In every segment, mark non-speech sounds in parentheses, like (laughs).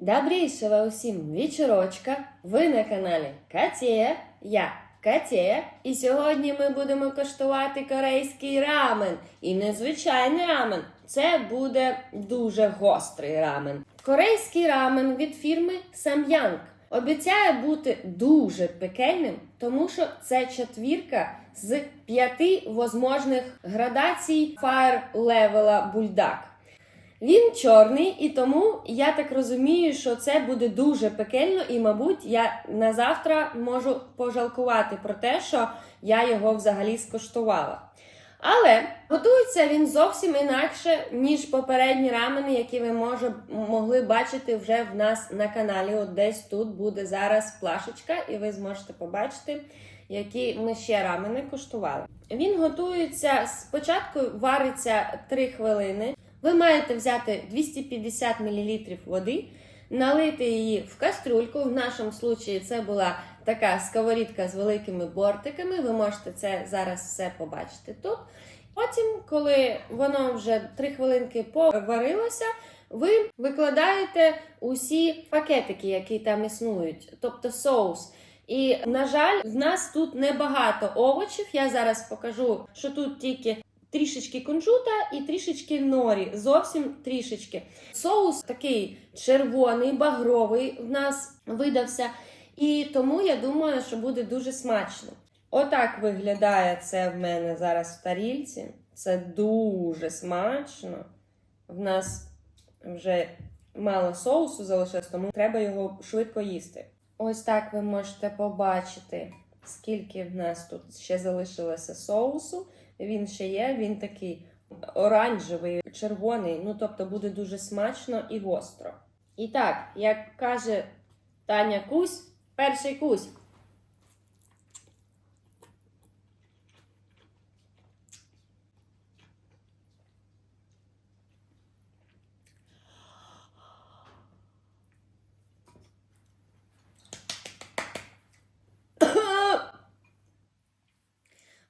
Добрейшего усім вечорочка. Ви на каналі Катєя, я Катєя, і сьогодні ми будемо коштувати корейський рамен. І не звичайний рамен. Це буде дуже гострий рамен. Корейський рамен від фірми Samyang обіцяє бути дуже пекельним, тому що це четвірка з п'яти возможних градацій Fire левела бульдак. Він чорний, і тому я так розумію, що це буде дуже пекельно, і, мабуть, я на завтра можу пожалкувати про те, що я його взагалі скуштувала. Але готується він зовсім інакше, ніж попередні рамени, які ви може, могли бачити вже в нас на каналі. От десь тут буде зараз плашечка, і ви зможете побачити, які ми ще рамени куштували. Він готується спочатку, вариться 3 хвилини. Ви маєте взяти 250 мл води, налити її в кастрюльку. В нашому случаї це була така сковорідка з великими бортиками. Ви можете це зараз все побачити тут. Потім, коли воно вже 3 хвилинки поварилося, ви викладаєте усі пакетики, які там існують, тобто соус. І, на жаль, в нас тут небагато овочів. Я зараз покажу, що тут тільки трішечки кунжута і трішечки норі. Зовсім трішечки. Соус такий червоний, багровий в нас видався. І тому я думаю, що буде дуже смачно. Отак виглядає це в мене зараз в тарільці. Це дуже смачно. В нас вже мало соусу залишилось, тому треба його швидко їсти. Ось так ви можете побачити, скільки в нас тут ще залишилося соусу. Він ще є, він такий оранжевий, червоний, ну тобто буде дуже смачно і гостро. І так, як каже Таня Кусь, перший кусь.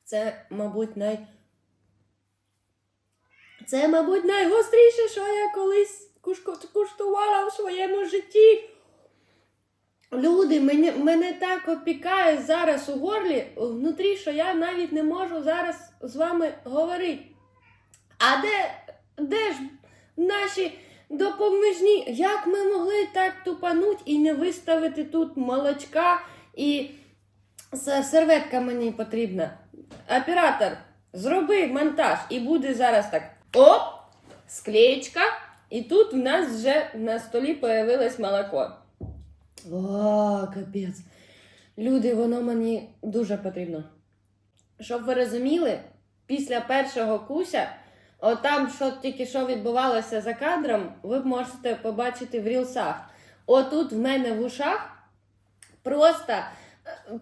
Це, мабуть, най... Це, мабуть, найгостріше, що я колись куштувала в своєму житті. Люди, мене, мене так опікає зараз у горлі внутрі, що я навіть не можу зараз з вами говорити. А де, де ж наші допоміжні? Як ми могли так тупануть і не виставити тут молочка і серветка мені потрібна? Оператор, зроби монтаж, і буде зараз так. Оп! Склеєчка. І тут в нас вже на столі появилось молоко. О, капець. Люди, воно мені дуже потрібно. Щоб ви розуміли, після першого куся, отам, що тільки що відбувалося за кадром, ви можете побачити в рілсах. Отут в мене в ушах просто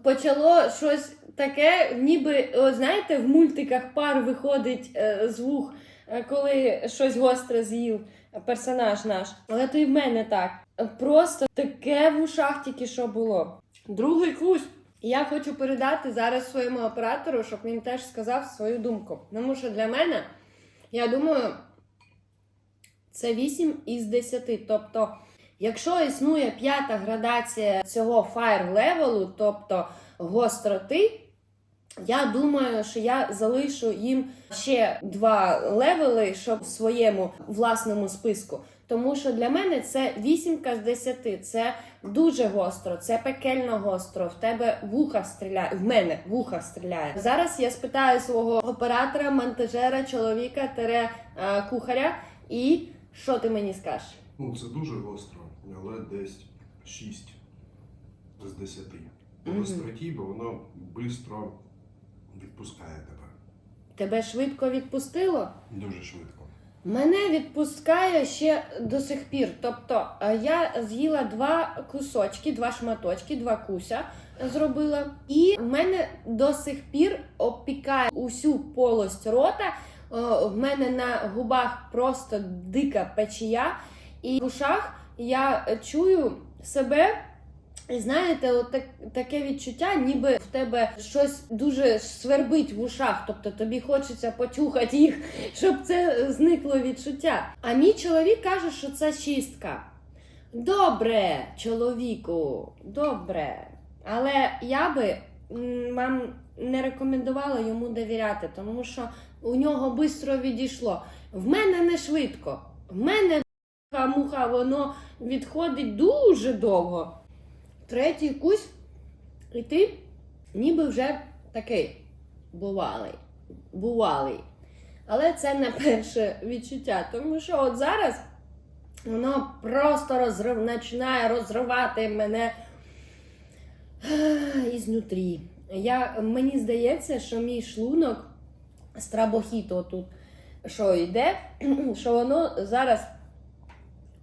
почало щось таке, ніби, о, знаєте, в мультиках пар виходить е, з вух, е, коли щось гостре з'їв персонаж наш. Але то і в мене так. Просто таке в ушах тільки що було. Другий кусь. Я хочу передати зараз своєму оператору, щоб він теж сказав свою думку. Тому що для мене, я думаю, це 8 із 10. Тобто, якщо існує п'ята градація цього fire level, тобто гостроти, я думаю, що я залишу їм ще два левели, щоб в своєму власному списку. Тому що для мене це вісімка з десяти. Це дуже гостро, це пекельно гостро. В тебе вуха стріляє. В мене вуха стріляє. Зараз я спитаю свого оператора, монтажера, чоловіка, тере е, кухаря. І що ти мені скажеш? Ну, це дуже гостро, але десь 6 з 10. По Мгм. гостроті, бо воно швидко відпускає тебе. Тебе швидко відпустило? Дуже швидко. Мене відпускає ще до сих пір. Тобто е, я з'їла два кусочки, два шматочки, два куся зробила. І в мене до сих пір опікає усю полость рота. Е, В мене на губах просто дика печія, і в ушах я чую себе. І знаєте, от так, таке відчуття, ніби в тебе щось дуже свербить в ушах, тобто тобі хочеться почухати їх, (laughs) щоб це зникло відчуття. А мій чоловік каже, що це чистка. Добре, чоловіку, добре. Але я би вам не рекомендувала йому довіряти, тому що у нього швидко відійшло. В мене не швидко. В мене муха, воно відходить дуже довго. Третій кусь, і ти ніби вже такий бувалий. Бувалий. Але це не перше відчуття, тому що от зараз воно просто розрив, починає розривати мене ізнутрі. Я, мені здається, що мій шлунок страбохіто тут, що йде, (clears throat) що воно зараз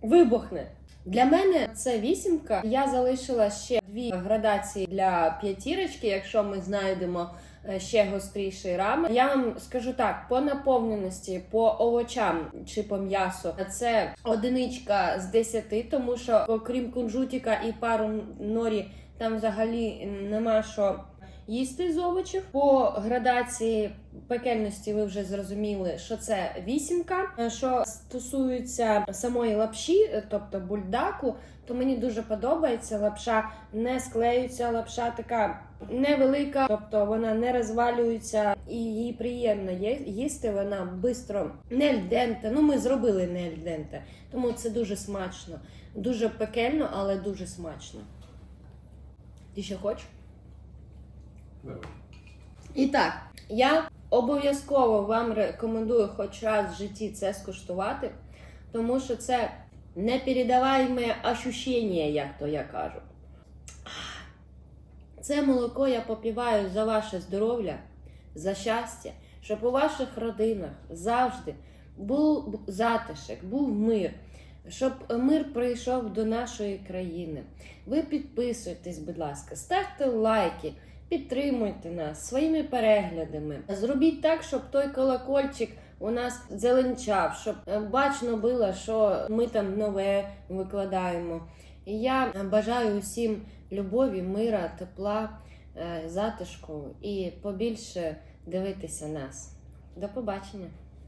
вибухне. Для мене це вісімка. Я залишила ще дві градації для п'ятірочки, якщо ми знайдемо е, ще гостріший рамен. Я вам скажу так: по наповненості, по овочам чи по м'ясу, це одиничка з 10, тому що окрім кунжутика і пару норі, там взагалі нема що їсти з овочів. По градації пекельності ви вже зрозуміли, що це вісімка. Е, Що стосується самої лапші, е, тобто бульдаку, то мені дуже подобається. Лапша не склеюється, лапша така невелика, тобто вона не розвалюється і її приємно їсти. Вона швидко не альденте. Ну, ми зробили не альденте, тому це дуже смачно. Дуже пекельно, але дуже смачно. Ти ще хочеш? Давай. І так, я обов'язково вам рекомендую хоч раз в житті це скуштувати, тому що це непередаваєме ощущення, як то я кажу. Це молоко я попіваю за ваше здоров'я, за щастя, щоб у ваших родинах завжди був затишок, був мир, щоб мир прийшов до нашої країни. Ви підписуйтесь, будь ласка, ставте лайки. Підтримуйте нас своїми переглядами. Зробіть так, щоб той колокольчик у нас зеленчав, щоб е, бачно було, що ми там нове викладаємо. І я бажаю усім любові, мира, тепла, е, затишку і побільше дивитися нас. До побачення!